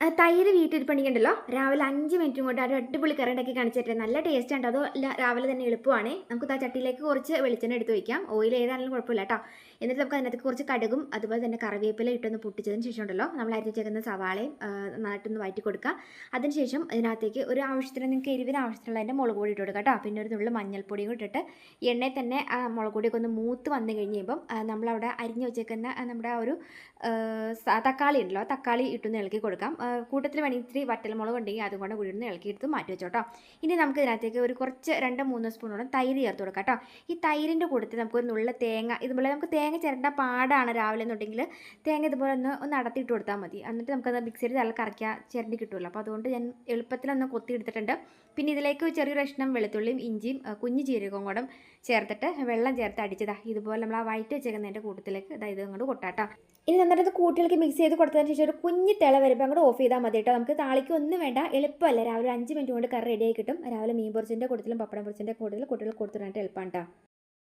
തൈര് വീട്ടിരിപ്പണിക്കുണ്ടല്ലോ രാവിലെ അഞ്ച് മിനിറ്റും കൊണ്ട് ഒരു അടിപൊളി കറി ഉണ്ടാക്കി കാണിച്ചിട്ട്. നല്ല ടേസ്റ്റ് ഉണ്ട് അതോ രാവിലെ തന്നെ എളുപ്പമാണ്. നമുക്ക് ആ ചട്ടിയിലേക്ക് കുറച്ച് വെളിച്ചെണ്ണ എടുത്ത് വയ്ക്കാം ഓയിൽ ഏതാണെങ്കിലും കുഴപ്പമില്ല കേട്ടോ. എന്നിട്ട് നമുക്ക് അതിനകത്ത് കുറച്ച് കടുകും അതുപോലെ തന്നെ കറിവേപ്പില ഇട്ടൊന്ന് പൊട്ടിച്ചതിന് ശേഷം ഉണ്ടല്ലോ നമ്മൾ അരി ചേർക്കുന്ന സവാളയും നന്നായിട്ടൊന്ന് വഴറ്റി കൊടുക്കുക അതിനുശേഷം ഇതിനകത്തേക്ക് ഒരു ആവശ്യത്തിന് നിങ്ങൾക്ക് എരിവിന് ആവശ്യത്തിനുള്ള അതിന്റെ മുളക് പൊടി ഇട്ട് കൊടുക്കുക കേട്ടോ. പിന്നെ ഒരു നുള്ളു മഞ്ഞൾപ്പൊടിയും കൂടി ഇട്ടിട്ട് എണ്ണയിൽ തന്നെ ആ മുളക് പൊടിയൊക്കെ ഒന്ന് മൂത്ത് വന്നു കഴിഞ്ഞ് കഴിയുമ്പം ആ, നമ്മളവിടെ അരിഞ്ഞ് വെച്ചേക്കുന്ന നമ്മുടെ ആ ഒരു തക്കാളി ഉണ്ടല്ലോ തക്കാളി ഇട്ടൊന്ന് ഇളക്കി കൊടുക്കാം. കൂട്ടത്തിൽ വേണമെങ്കിൽ ഇത്തിരി വറ്റൽമുളക് ഉണ്ടെങ്കിൽ അതും കൂടെ ഉഴുന്ന് ഇളക്കിയെടുത്ത് മാറ്റി വെച്ചോട്ടോ. ഇനി നമുക്ക് ഇതിനകത്തേക്ക് ഒരു കുറച്ച് രണ്ട് മൂന്ന് സ്പൂണോളം തൈര് ചേർത്ത് കൊടുക്കാം കേട്ടോ. ഈ തൈരിന്റെ കൂട്ടത്തിൽ നമുക്ക് ഒരു നുള്ള തേങ്ങ ഇതുപോലെ നമുക്ക് തേങ്ങ ചിരണ്ട പാടാണ് രാവിലെ എന്നുണ്ടെങ്കിൽ തേങ്ങ ഇതുപോലെ ഒന്ന് ഒന്ന് അടത്തിയിട്ട് കൊടുത്താൽ മതി. എന്നിട്ട് നമുക്കത് മിക്സിയിൽ നല്ല കറക്കുക ചിരണ്ടി കിട്ടുമല്ലോ. അപ്പോൾ അതുകൊണ്ട് ഞാൻ എളുപ്പത്തിലൊന്ന് കൊത്തി എടുത്തിട്ടുണ്ട്. പിന്നെ ഇതിലേക്ക് ചെറിയൊരു ചെറിയ കഷ്ണം വെളുത്തുള്ളിയും ഇഞ്ചിയും കുഞ്ഞു ജീരകവും കൂടെ ചേർത്തിട്ട് വെള്ളം ചേർത്ത് അടിച്ചതാ. ഇതുപോലെ നമ്മൾ ആ വയറ്റ് വെച്ചേക്കുന്നതിന്റെ കൂട്ടത്തിലേക്ക് ഇതാ ഇത് കൊട്ടാട്ടോ. ഇനി നന്നായിട്ട് കൂട്ടികൾക്ക് മിക്സ് ചെയ്ത് കൊടുത്തതിന് ശേഷം ഒരു കുഞ്ഞു തിള വരുമ്പോൾ അങ്ങോട്ട് ഓഫ് ചെയ്താൽ മതി കേട്ടോ നമുക്ക് താളിക്ക് ഒന്നും വേണ്ട എളുപ്പമല്ല? രാവിലെ അഞ്ച് മിനിറ്റ് കൊണ്ട് കറി റെഡിയായി കിട്ടും. രാവിലെ മീൻ പൊറിച്ചിന്റെ കൂട്ടത്തിലും പപ്പടം പൊറിച്ചിന്റെ കൂട്ടത്തിലും കുട്ടികൾ കൊടുത്തിടാനായിട്ട് എളുപ്പമാണ് കേട്ടോ